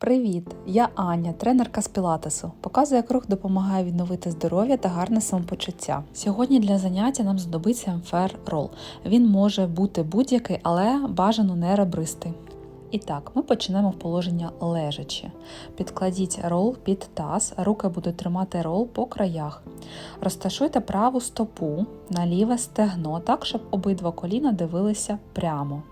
Привіт! Я Аня, тренерка з пілатесу. Показую, як рух допомагає відновити здоров'я та гарне самопочуття. Сьогодні для заняття нам знадобиться МФР рол. Він може бути будь-який, але бажано не ребристий. І так, ми почнемо в положення лежачи. Підкладіть рол під таз, руки будуть тримати рол по краях. Розташуйте праву стопу на ліве стегно, так, щоб обидва коліна дивилися прямо.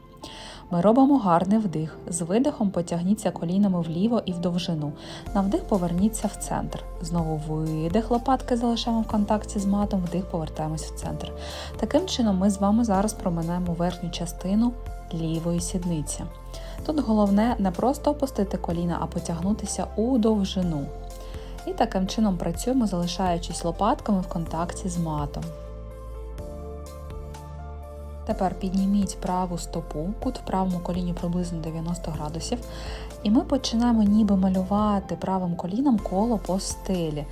Ми робимо гарний вдих. З видихом потягніться колінами вліво і в довжину. На вдих поверніться в центр. Знову видих, лопатки залишаємо в контакті з матом, вдих повертаємось в центр. Таким чином, ми з вами зараз проминемо верхню частину лівої сідниці. Тут головне не просто опустити коліна, а потягнутися у довжину. І таким чином працюємо, залишаючись лопатками в контакті з матом. Тепер підніміть праву стопу, кут в правому коліні приблизно 90 градусів. І ми починаємо ніби малювати правим коліном коло по стелі.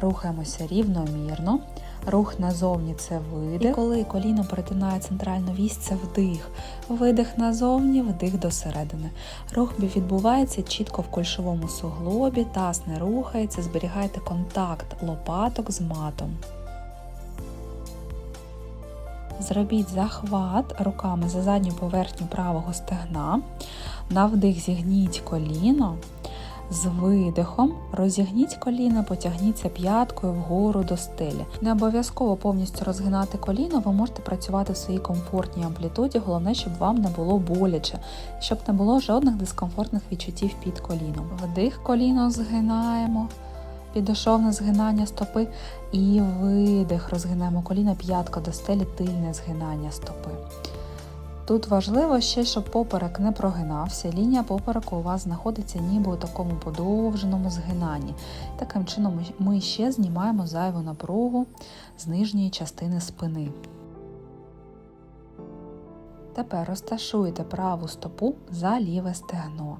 Рухаємося рівномірно. Рух назовні це видих. І коли коліно перетинає центральну вісь, це вдих. Видих назовні, вдих до середини. Рух відбувається чітко в кульшовому суглобі, таз не рухається, зберігайте контакт лопаток з матом. Зробіть захват руками за задню поверхню правого стегна. На вдих зігніть коліно. З видихом розігніть коліно, потягніться п'яткою вгору до стелі. Не обов'язково повністю розгинати коліно, ви можете працювати в своїй комфортній амплітуді, головне, щоб вам не було боляче, щоб не було жодних дискомфортних відчуттів під коліном. Вдих коліно згинаємо підошовне згинання стопи і видих. Розгинаємо коліна, п'ятка до стелі, тильне згинання стопи. Тут важливо ще, щоб поперек не прогинався, лінія попереку у вас знаходиться ніби у такому подовженому згинанні. Таким чином ми ще знімаємо зайву напругу з нижньої частини спини. Тепер розташуйте праву стопу за ліве стегно.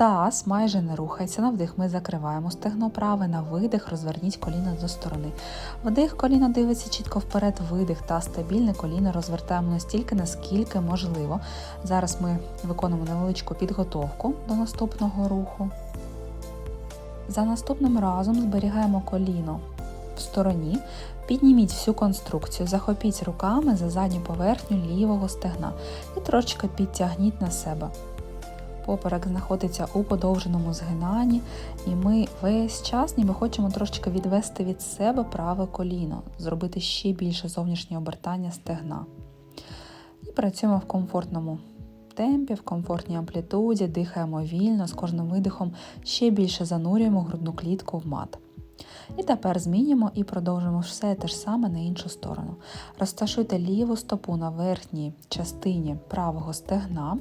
Таз майже не рухається. На вдих ми закриваємо стегно праве, на видих розверніть коліна до сторони. Вдих коліно дивиться чітко вперед, видих та стабільне коліно розвертаємо настільки, наскільки можливо. Зараз ми виконуємо невеличку підготовку до наступного руху. За наступним разом зберігаємо коліно в стороні, підніміть всю конструкцію, захопіть руками за задню поверхню лівого стегна і трошки підтягніть на себе. Поперек знаходиться у подовженому згинанні, і ми весь час ніби хочемо трошечки відвести від себе праве коліно, зробити ще більше зовнішнє обертання стегна. І працюємо в комфортному темпі, в комфортній амплітуді, дихаємо вільно, з кожним видихом ще більше занурюємо грудну клітку в мат. І тепер змінюємо і продовжимо все те ж саме на іншу сторону. Розташуйте ліву стопу на верхній частині правого стегна,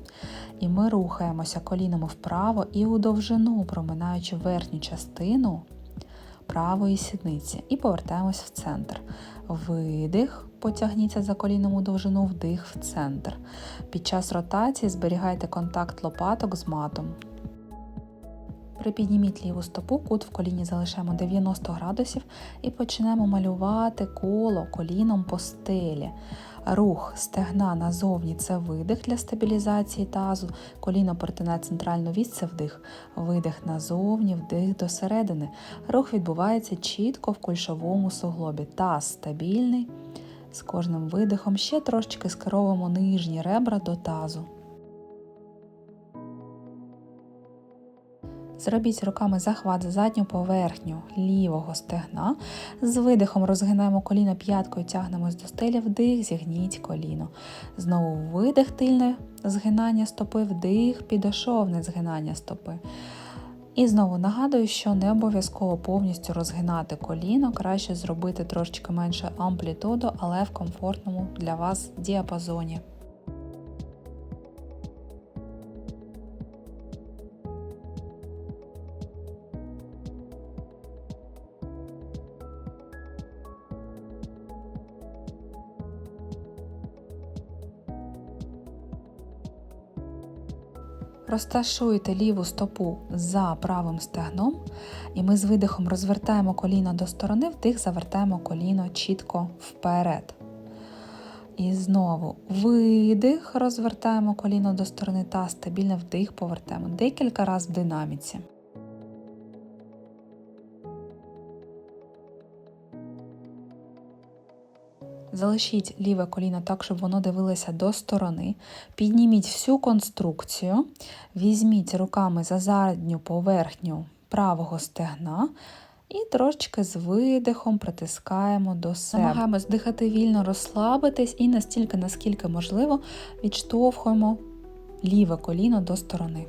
і ми рухаємося колінами вправо і у довжину, проминаючи верхню частину правої сідниці, і повертаємось в центр. Видих, потягніться за коліном у довжину, вдих в центр. Під час ротації зберігайте контакт лопаток з матом. Припідніміть ліву стопу, кут в коліні залишаємо 90 градусів і почнемо малювати коло коліном по стелі. Рух стегна назовні це видих для стабілізації тазу, коліно перетинає центральну вісь, це вдих, видих назовні, вдих до середини. Рух відбувається чітко в кульшовому суглобі. Таз стабільний. З кожним видихом ще трошечки скеровуємо нижні ребра до тазу. Зробіть руками захват за задню поверхню лівого стегна. З видихом розгинаємо коліно п'яткою, тягнемось до стелі, вдих, зігніть коліно. Знову видих, тильне згинання стопи, вдих, підошовне згинання стопи. І знову нагадую, що не обов'язково повністю розгинати коліно, краще зробити трошечки менше амплітуду, але в комфортному для вас діапазоні. Розташуйте ліву стопу за правим стегном, і ми з видихом розвертаємо коліно до сторони, вдих, завертаємо коліно чітко вперед. І знову видих, розвертаємо коліно до сторони та стабільно вдих, повертаємо декілька разів в динаміці. Залишіть ліве коліно так, щоб воно дивилося до сторони. Підніміть всю конструкцію, візьміть руками за задню поверхню правого стегна і трошечки з видихом притискаємо до себе. Намагаємось дихати вільно, розслабитись і настільки, наскільки можливо, відштовхуємо ліве коліно до сторони.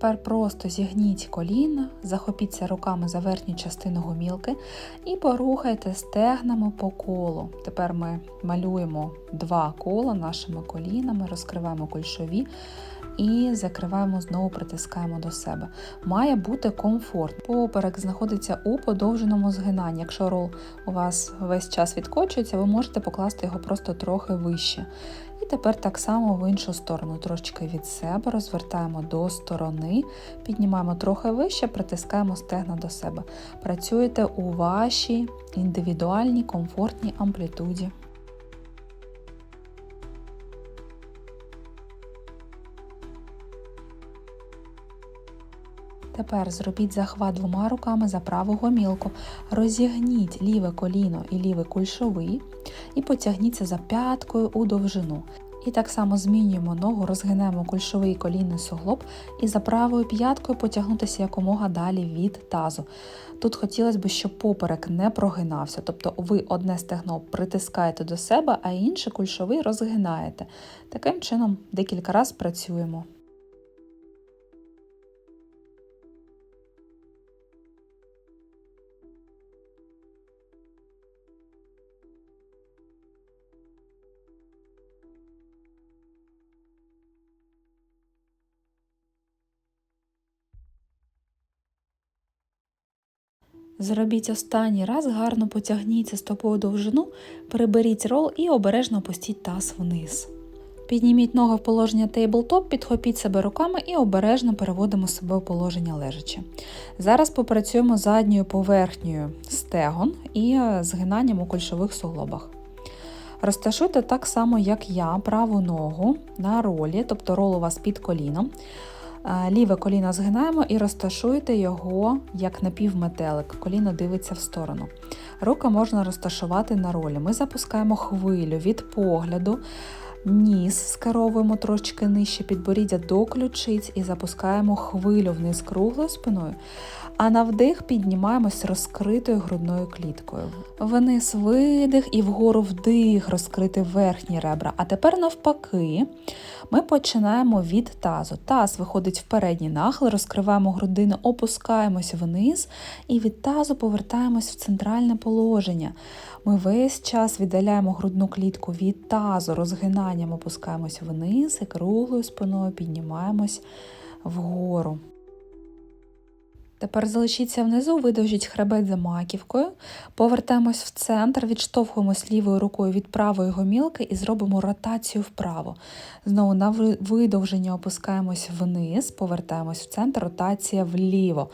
Тепер просто зігніть коліна, захопіться руками за верхню частину гумілки і порухайте стегнами по колу. Тепер ми малюємо два кола нашими колінами, розкриваємо кульшові і закриваємо, знову притискаємо до себе. Має бути комфорт. Поперек знаходиться у подовженому згинанні. Якщо рол у вас весь час відкочується, ви можете покласти його просто трохи вище. Тепер так само в іншу сторону, трошечки від себе, розвертаємо до сторони, піднімаємо трохи вище, притискаємо стегна до себе. Працюєте у вашій індивідуальній комфортній амплітуді. Тепер зробіть захват двома руками за праву гомілку, розігніть ліве коліно і лівий кульшовий і потягніться за п'яткою у довжину. І так само змінюємо ногу, розгинаємо кульшовий колінний суглоб і за правою п'яткою потягнутися якомога далі від тазу. Тут хотілося б, щоб поперек не прогинався, тобто ви одне стегно притискаєте до себе, а інше кульшовий розгинаєте. Таким чином декілька разів працюємо. Зробіть останній раз, гарно потягніться стопою довжину, переберіть рол і обережно опустіть таз вниз. Підніміть ноги в положення тейблтоп, підхопіть себе руками і обережно переводимо себе в положення лежачи. Зараз попрацюємо задньою поверхнею стегон і е, згинанням у кульшових суглобах. Розташуйте так само, як я, праву ногу на ролі, тобто рол у вас під коліном. Ліве коліно згинаємо і розташуйте його як напівметелик. Коліно дивиться в сторону. Руки можна розташувати на ролі. Ми запускаємо хвилю від погляду, ніс скеровуємо трошки нижче підборіддя до ключиць і запускаємо хвилю вниз круглою спиною. А на вдих піднімаємось розкритою грудною кліткою. Вниз видих і вгору вдих, розкрити верхні ребра. А тепер, навпаки, ми починаємо від тазу. Таз виходить в передній нахил, розкриваємо грудину, опускаємось вниз і від тазу повертаємось в центральне положення. Ми весь час віддаляємо грудну клітку від тазу, розгинанням опускаємось вниз і круглою спиною піднімаємось вгору. Тепер залишіться внизу, видовжіть хребет за маківкою, повертаємось в центр, відштовхуємось лівою рукою від правої гомілки і зробимо ротацію вправо. Знову на видовження опускаємось вниз, повертаємось в центр, ротація вліво.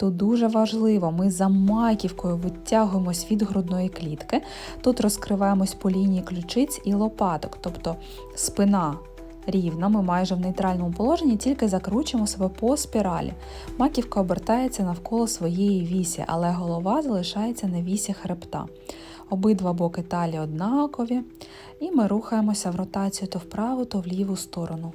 Тут дуже важливо, ми за маківкою витягуємось від грудної клітки. Тут розкриваємось по лінії ключиць і лопаток, тобто спина рівна, ми майже в нейтральному положенні, тільки закручуємо себе по спіралі. Маківка обертається навколо своєї вісі, але голова залишається на вісі хребта. Обидва боки талії однакові, і ми рухаємося в ротацію то вправу, то в ліву сторону.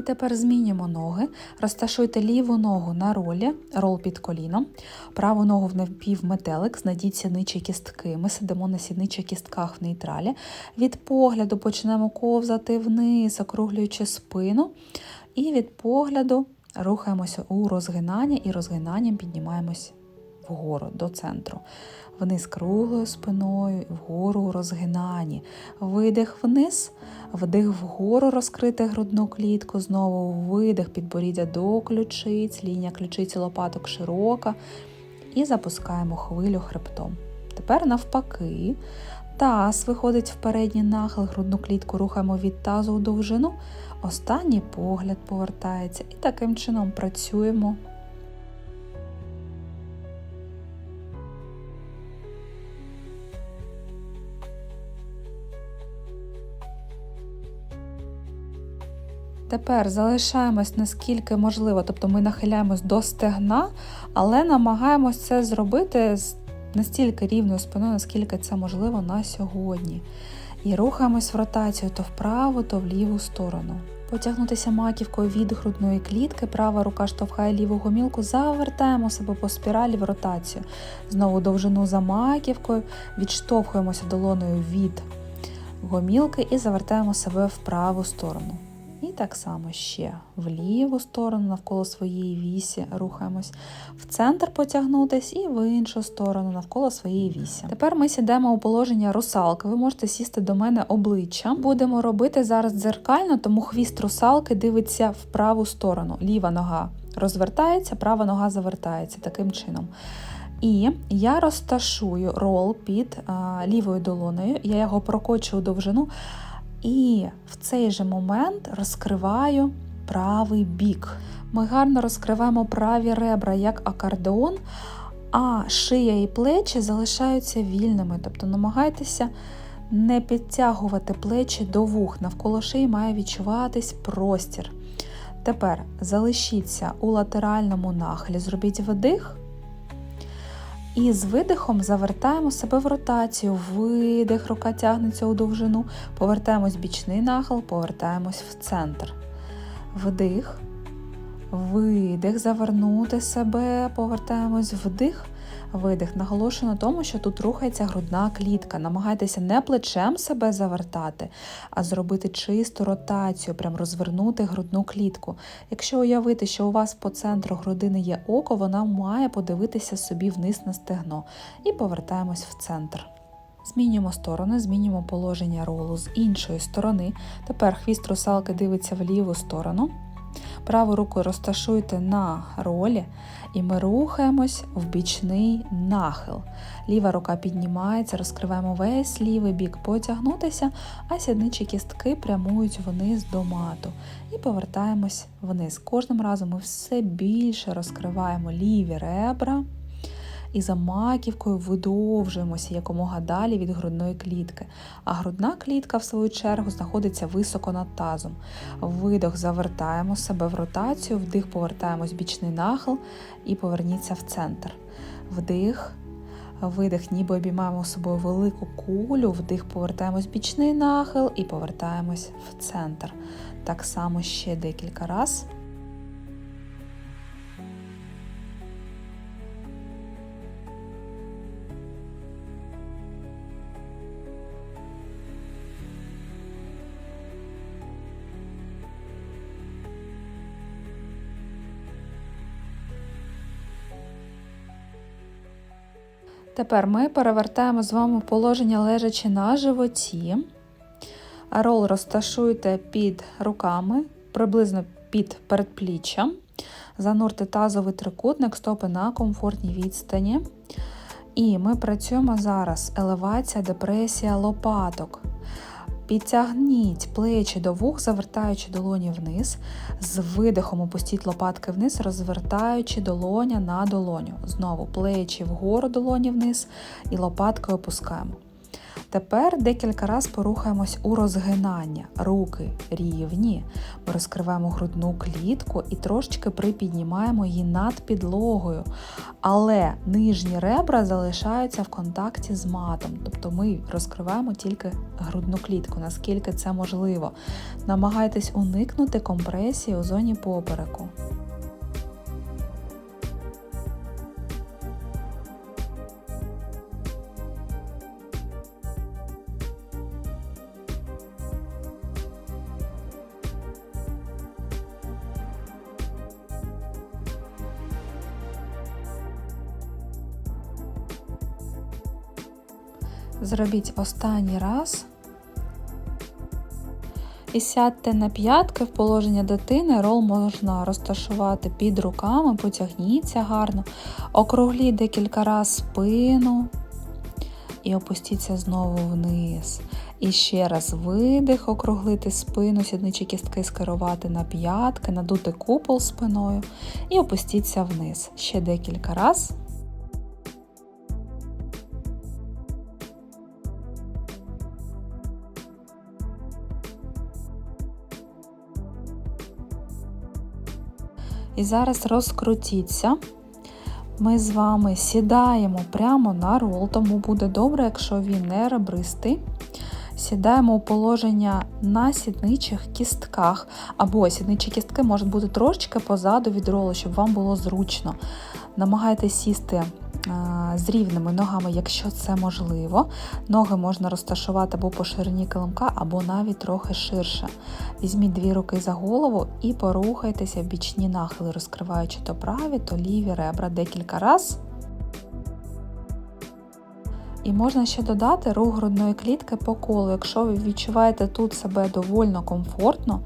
І тепер змінюємо ноги, розташуйте ліву ногу на ролі, рол під коліном, праву ногу в напівметелик, знайдіть сідничі кістки. Ми сидимо на сідничих кістках в нейтралі. Від погляду почнемо ковзати вниз, округлюючи спину. І від погляду рухаємося у розгинання і розгинанням піднімаємось вгору до центру. Вниз круглою спиною, вгору у розгинанні. Видих вниз, вдих вгору розкрити грудну клітку, знову видих підборіддя до ключиць, лінія ключиці лопаток широка. І запускаємо хвилю хребтом. Тепер навпаки. Таз виходить в передній нахил, грудну клітку рухаємо від тазу у довжину. Останній погляд повертається і таким чином працюємо Тепер залишаємось наскільки можливо, тобто ми нахиляємось до стегна, але намагаємось це зробити з настільки рівною спиною, наскільки це можливо на сьогодні. І рухаємось в ротацію то вправо, то в ліву сторону. Потягнутися маківкою від грудної клітки, права рука штовхає ліву гомілку, завертаємо себе по спіралі в ротацію. Знову довжину за маківкою, відштовхуємося долоною від гомілки і завертаємо себе в праву сторону. І так само ще в ліву сторону, навколо своєї вісі рухаємось, в центр потягнутись і в іншу сторону навколо своєї вісі. Тепер ми сідемо у положення русалки. Ви можете сісти до мене обличчя. Будемо робити зараз дзеркально, тому хвіст русалки дивиться в праву сторону. Ліва нога розвертається, права нога завертається таким чином. І я розташую рол під а, лівою долоною, я його прокочу у довжину. І в цей же момент розкриваю правий бік. Ми гарно розкриваємо праві ребра як акордеон, а шия і плечі залишаються вільними. Тобто намагайтеся не підтягувати плечі до вух. Навколо шиї має відчуватись простір. Тепер залишіться у латеральному нахилі, зробіть вдих. І з видихом завертаємо себе в ротацію. Видих, рука тягнеться у довжину. Повертаємось бічний нахил, повертаємось в центр. Вдих, видих, завернути себе, повертаємось вдих. Видих. Наголошую на тому, що тут рухається грудна клітка. Намагайтеся не плечем себе завертати, а зробити чисту ротацію, прям розвернути грудну клітку. Якщо уявити, що у вас по центру грудини є око, вона має подивитися собі вниз на стегно. І повертаємось в центр. Змінюємо сторони, змінюємо положення ролу з іншої сторони. Тепер хвіст русалки дивиться в ліву сторону. Праву руку розташуйте на ролі, і ми рухаємось в бічний нахил. Ліва рука піднімається, розкриваємо весь лівий бік потягнутися, а сідничі кістки прямують вниз до мату. І повертаємось вниз. Кожним разом ми все більше розкриваємо ліві ребра і за маківкою видовжуємося якомога далі від грудної клітки. А грудна клітка, в свою чергу, знаходиться високо над тазом. Видох завертаємо себе в ротацію, вдих повертаємось в бічний нахил і поверніться в центр. Вдих. Видих, ніби обіймаємо собою велику кулю, вдих, повертаємось бічний нахил і повертаємось в центр. Так само ще декілька разів. Тепер ми перевертаємо з вами положення лежачи на животі. Рол розташуйте під руками, приблизно під передпліччям. Занурте тазовий трикутник, стопи на комфортній відстані. І ми працюємо зараз елевація, депресія лопаток. Підтягніть плечі до вух, завертаючи долоні вниз. З видихом опустіть лопатки вниз, розвертаючи долоня на долоню. Знову плечі вгору долоні вниз і лопатки опускаємо. Тепер декілька разів порухаємось у розгинання. Руки рівні. Ми розкриваємо грудну клітку і трошечки припіднімаємо її над підлогою. Але нижні ребра залишаються в контакті з матом. Тобто ми розкриваємо тільки грудну клітку, наскільки це можливо. Намагайтесь уникнути компресії у зоні попереку. Зробіть останній раз. І сядьте на п'ятки в положення дитини, рол можна розташувати під руками, потягніться гарно, округліть декілька разів спину і опустіться знову вниз. І ще раз видих, округлити спину, сідничі кістки скерувати на п'ятки, надути купол спиною і опустіться вниз. Ще декілька разів. І зараз розкрутіться. Ми з вами сідаємо прямо на рол, тому буде добре, якщо він не ребристий. Сідаємо у положення на сідничих кістках, або сідничі кістки можуть бути трошечки позаду від ролу, щоб вам було зручно. Намагайтесь сісти з рівними ногами, якщо це можливо. Ноги можна розташувати або по ширині килимка, або навіть трохи ширше. Візьміть дві руки за голову і порухайтеся в бічні нахили, розкриваючи то праві, то ліві ребра декілька разів. І можна ще додати рух грудної клітки по колу. Якщо ви відчуваєте тут себе довольно комфортно,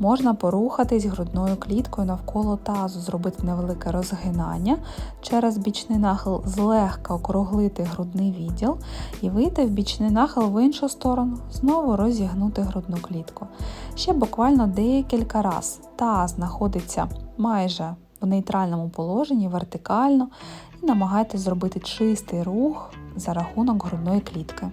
можна порухатись грудною кліткою навколо тазу, зробити невелике розгинання, через бічний нахил злегка округлити грудний відділ і вийти в бічний нахил в іншу сторону, знову розігнути грудну клітку. Ще буквально декілька разів таз знаходиться майже в нейтральному положенні, вертикально, і намагайтесь зробити чистий рух за рахунок грудної клітки.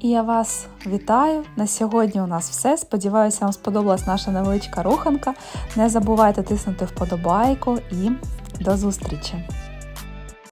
І я вас вітаю. На сьогодні у нас все. Сподіваюся, вам сподобалась наша невеличка руханка. Не забувайте тиснути вподобайку і до зустрічі!